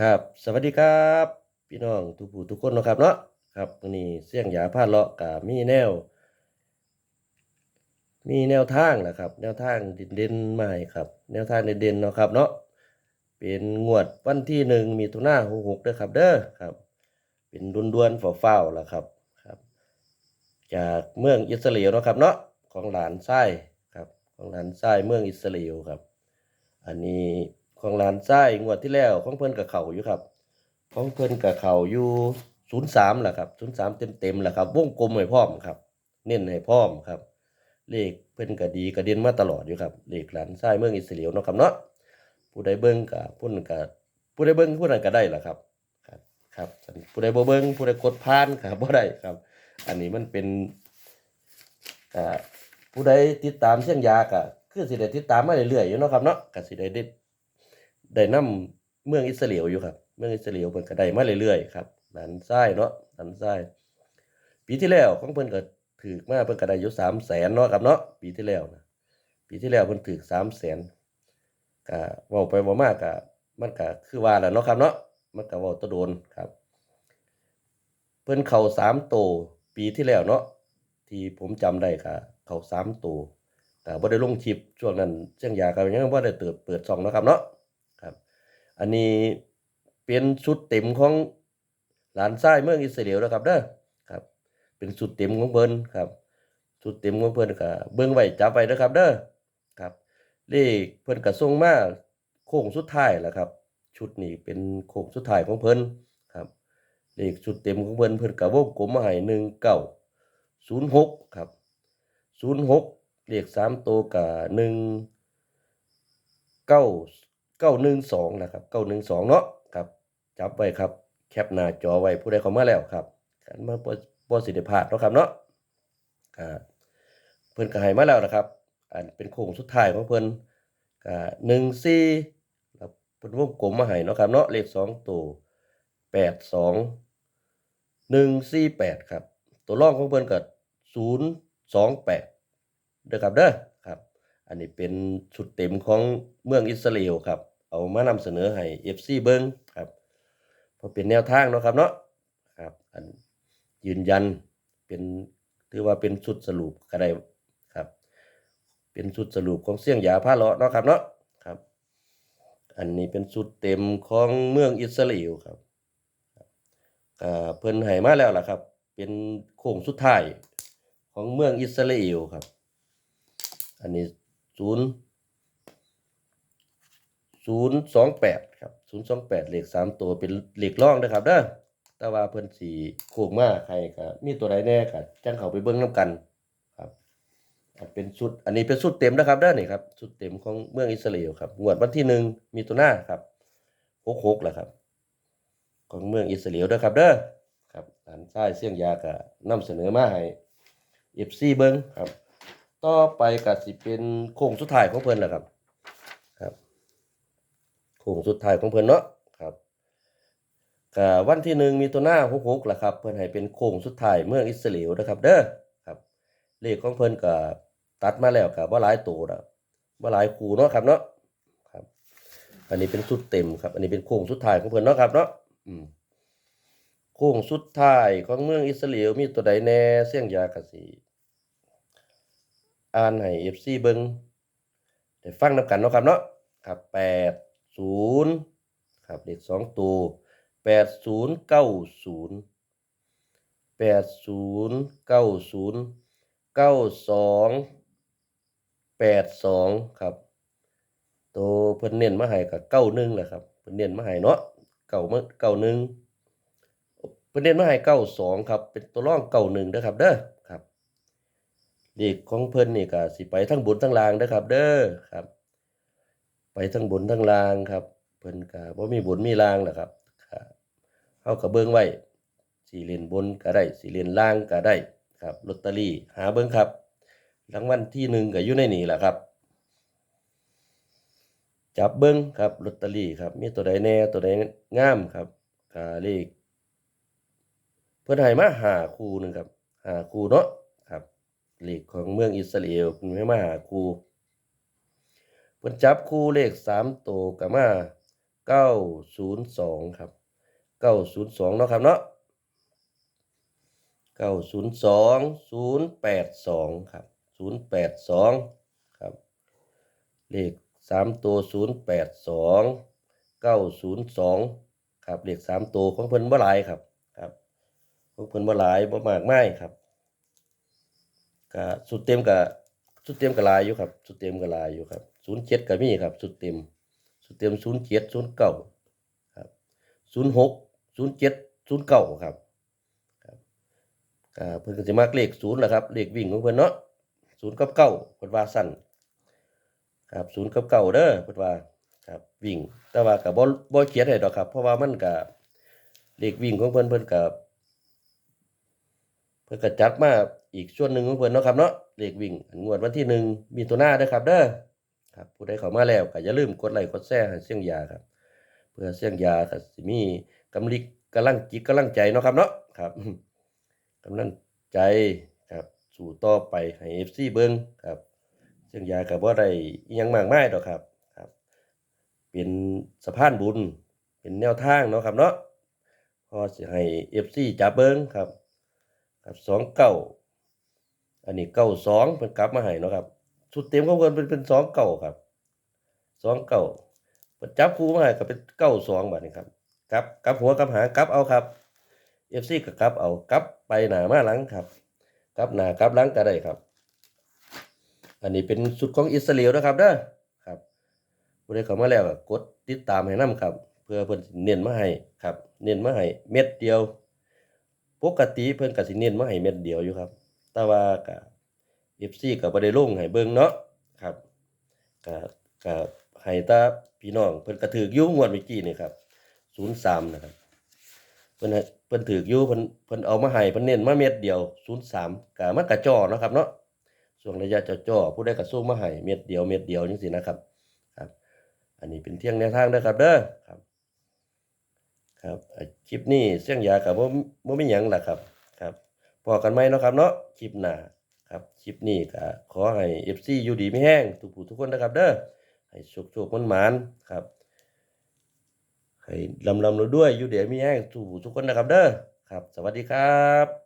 ครับ สวัสดีครับ พี่น้องทุกผู้ทุกคนนะครับเนาะครับวันนี้เสี่ยงยาพาเลาะกับมีแนว มีแนวทางนะครับ แนวทางเด่นๆให้ครับ แนวทางเด่นๆเนาะครับเนาะเป็นงวดวันที่หนึ่งมีตุนาหกหกเด้อครับ เด้อครับ เป็นดุนดวนฝ่าวๆล่ะครับครับ จากเมืองอิสราเอลเนาะครับเนาะของหลานไส้ครับ ของหลานไส้เมืองอิสราเอลครับ อันนี้ ของหลานไส้งวดที่แล้วของเพิ่นกับเขาอยู่ครับ ของเพิ่นกับเขาอยู่ศูนย์สามแหละครับศูนย์สามเต็มเต็มๆแหละครับวงกลมให้พร้อมครับ เน้นให้พร้อมครับ เลขเพิ่นก็ดีก็เด่นมาตลอดอยู่ครับเลขหลานไส้เมืองอิสราเอลเนาะครับเนาะผู้ใดเบิ่งก็ผู้นั้นก็ผู้ใดเบิ่งผู้นั้นก็ได้ล่ะครับครับครับผู้ใดบ่เบิ่งผู้ใดกดผ่านก็บ่ได้ครับ อันนี้มันเป็นอ่าผู้ใดติดตามเส้นยาก็คือสิได้ติดตามมาเรื่อยๆอยู่เนาะครับเนาะก็สิได้ ได้ได้นํเมืองอิสราเอลอยู่ครับ เมืองอิสราเอลเพิ่นก็ได้มาเรื่อยๆครับหลานซ้ายเนาะหลานซ้ายปีที่แล้วของเพิ่นก็ถูกมาเพิ่นก็ได้อยู่300,000เนาะครับเนาะปีที่แล้วนะปีที่แล้วเพิ่นถูก300,000ก็เว้าไปเว้ามากก็มันก็คือว่าแหละเนาะครับเนาะมันก็เว้าตะโดนครับ เพิ่นเข้าสามโตปีที่แล้วเนาะที่ผมจำได้ก็เข้าสามโตแต่บ่ได้ลงคลิปช่วงนั้นเชียงยาก็ยังบ่ได้เปิดเปิดช่องเนาะครับเนาะ อันนี้เป็นชุดเต็มของหลานชายเมืองอิสราเอลแล้วครับเด้อครับ เป็นชุดเต็มของเพิ่นครับชุดเต็มของเพิ่นก็เบิ่งไว้จับไว้เด้อครับ เด้อครับเลขเพิ่นก็ส่งมาโค้งสุดท้ายแล้วครับ ชุดนี้เป็นโค้งสุดท้ายของเพิ่นครับเลขชุดเต็มของเพิ่นเพิ่นก็วงกลมมาให้1906ครับ06เลขสามตัวก็ 1 9 912นะครับ912เนาะครับจับไว้ครับ แคปหน้าจอไว้ผู้ใดเข้ามาแล้วครับกันมาบ่บ่สิได้พลาดเนาะครับเนาะก็เพิ่นก็ให้มาแล้วนะครับอันเป็นโค้งสุดท้ายของเพิ่นก็14ครับเพิ่นวงกลมมาให้เนาะครับเนาะเลขสองตัว82 148ครับ ตัวรองของเพิ่นก็028เด้อครับเด้อครับอั อันนี้เป็นชุดเต็มของเมืองอิสราเอลครับ เอามานำเสนอให้ FC เบิงครับเพราะเป็นแนวทางเนาะครับเนาะครับ อันยืนยันเป็นถือว่าเป็นชุดสรุปก็ได้ครับ เป็นชุดสรุปของเสี่ยงยาพาเลาะเนาะครับเนาะครับ อันนี้เป็นชุดเต็มของเมืองอิสราเอลครับอ่าเพิ่นให้มาแล้วล่ะครับ เป็นโค้งสุดท้ายของเมืองอิสราเอลครับ อันนี้ ศูนย์ศูนย์สองแปดครับศูนย์สองแปดเลขสามตัวเป็นเลขร่องนะครับเด้อแต่ว่าเพิ่นสีโค้งมาใครก็มีตัวใดแน่ก็จังเขาไปเบิ่งนํกันครับอันเป็นชุดอันนี้เป็นชุดเต็มนะครับเด้อนี่ครับชุดเต็มของเมืองอิสราเอลครับงวดวันที่หนึ่งมีตัวหน้าครับหกหกแหละครับ ของเมืองอิสราเอลเด้อครับเด้อครับอันซ้เสี่ยงยาก็นำเสนอมาให้ FC เบิ่งครับ ต่อไปก็สิเป็นโค้งสุดท้ายของเพิ่นแหละครับ ครับโค้งสุดท้ายของเพิ่นเนาะครับก็วันที่หนึ่งมีตัวหน้าหกหกแหละครับ เพิ่นให้เป็นโค้งสุดท้ายเมืองอิสราเอลนะครับ เด้อครับเลขของเพิ่นก็ตัดมาแล้วก็บ่หลายตัวนะบ่หลายคู่เนาะครับเนาะครับ อันนี้เป็นชุดเต็มครับ อันนี้เป็นโค้งสุดท้ายของเพิ่นเนาะครับเนาะอืมโค้งสุดท้ายของเมืองอิสราเอลมีตัวใดแน่เสียงยากระสิ อ่านให้ FC เบิงได้ฟังนำกันเนาะครับเนาะครับ80ครับเลข2ตัว8090 8090 92 82ครับตัวเพิ่นเน้นมาให้ก็91แหละครับเพิ่นเน้นมาให้เนาะเก้ามา91เพิ่นเน้นมาให้92ครับเป็นตัวรอง91เด้อครับเด้อ เลขของเพิ่นนี่ก็สิไปทั้งบนทั้งล่างเด้อครับ เด้อครับ ไปทั้งบนทั้งล่างครับ เพิ่นก็บ่มีบนมีล่างแหละครับก็เฮาก็เบิ่งไว้สิเล่นบนก็ได้สิเล่นล่างก็ได้ครับลอตเตอรี่หาเบิ่งครับรางวัลที่หนึ่งก็อยู่ในนี่แหละครับจับเบิ่งครับลอตเตอรี่ครับ มีตัวใดแน่ตัวใดงามครับก็เลขเพิ่นให้มาหาคู่หนึงครับ หาคู่เนาะ เลขของเมืองอิสราเอลเพิ่นให้มาหาคูเพิ่นจับคู่เลขสามตัวก็มาเก้าศูนย์สองครับเก้าศูนย์สองเนาะครับเนาะเก้าศูนย์สองศูนย์แปดสองครับศูนย์แปดสองครับ เลขสามตัวศูนย์แปดสองเก้าศูนย์สองครับเลขสามตัวของเพิ่นบ่หลายครับครับของเพิ่นบ่หลายบ่มากไม่ครับ ก็สุดเต็มกับสุดเต็มกับลายอยู่ครับ สุดเต็มกับลายอยู่ครับศูนย์เจ็ดก็มีครับ สุดเต็ม สุดเต็มศูนย์เจ็ดศูนย์เก้าครับศูนย์หกศูนย์เจ็ดศูนย์เก้าครับครับเพิ่นก็สิมักเลขศูนย์แหละครับเลขวิ่งของเพิ่นเนาะศูนย์กับเก้าเพิ่นว่าสั้นครับศูนย์กับเก่าเด้อเพิ่นว่าครับวิ่ง แต่ว่าก็บ่บ่เขียนให้ดอกครับ เพราะว่ามันก็เลขวิ่งของเพิ่นเพิ่นก็ เพิ่นก็จัดมาอีกส่วนหนึ่งของเพิ่นเนาะครับเนาะเลขวิ่งอันงวดวันที่หนึ่งมีตัวหน้าด้อครับเด้อครับผู้ใดเข้ามาแล้วก็อย่าลืมกดไลค์กดแชร์ให้เสี่ยงยาครับ เพื่อเสี่ยงยาก็สิมีกำลิกกำลังจิตกำลังใจเนาะครับเนาะครับกำลังใจครับสู่ต่อไปให้ FC เบิ่งครับซึ่ยงยากับว่าได้ยังมากมายดอกครับครับ เป็นสะพานบุญเป็นแนวทางเนาะครับเนาะพอสิให้ FC จับเบิ่งครับ ครับสองเก้าอันนี้เก้าสองเพิ่นกลับมาให้นะครับสุดเต็มของเพิ่นเป็นเป็นสองเก้าครับสองเก้าเพิ่นจับคู่มาให้ก็เป็นเก้าสองบัดนี้ครับกลับกลับหัวกลับหางกลับเอาครับ FC ก็กลับเอากลับไปหนามาหลังครับกลับหนากลับหลังก็ได้ครับ อันนี้เป็นสุดของอิสราเอลนะครับเด้อครับผู้ใดเข้ามาแล้วก็กดติดตามให้นํครับ เพื่อเพิ่นเน้นมาให้ครับ เน้นมาให้เม็ดเดียว ปกติเพิ่นก็สิเน้นมาให้เม็ดเดียวอยู่ครับ แต่ว่าก็ FC ก็บ่ได้ลงให้เบิ่งเนาะครับก็ก็ให้ตาพี่น้องเพิ่นก็ถูกอยู่งวดเมื่อกี้นี่ครับ03นะครับเพิ่นเพิ่นถูกอยู่เพิ่นเพิ่นเอามาให้เพิ่นเน้นมาเม็ดเดียว03ก็มันก็จ่อเนาะครับเนาะช่วงระยะจ่อๆผู้ใดก็ส่งมาให้เม็ดเดียวเม็ดเดียวจังซี่นะครับครับ อันนี้เป็นเที่ยงแนวทางเด้อครับเด้อครับ ครับคลิปนี้เสี่ยงยากับ่บ่มีหยังล่ะครับ ครับพอกันไหมเนาะครับเนาะคลิปหน้าครับคลิปนี้ก็ขอให้เอฟซีอยู่ดีไม่แห้งทุกผู้ทุกคนนะครับ เด้อให้โชคๆหมานครับให้ลำลำเรวยอยู่ดีไม่แห้งทุกผู้ทุกคนนะครับ เด้อครับ สวัสดีครับ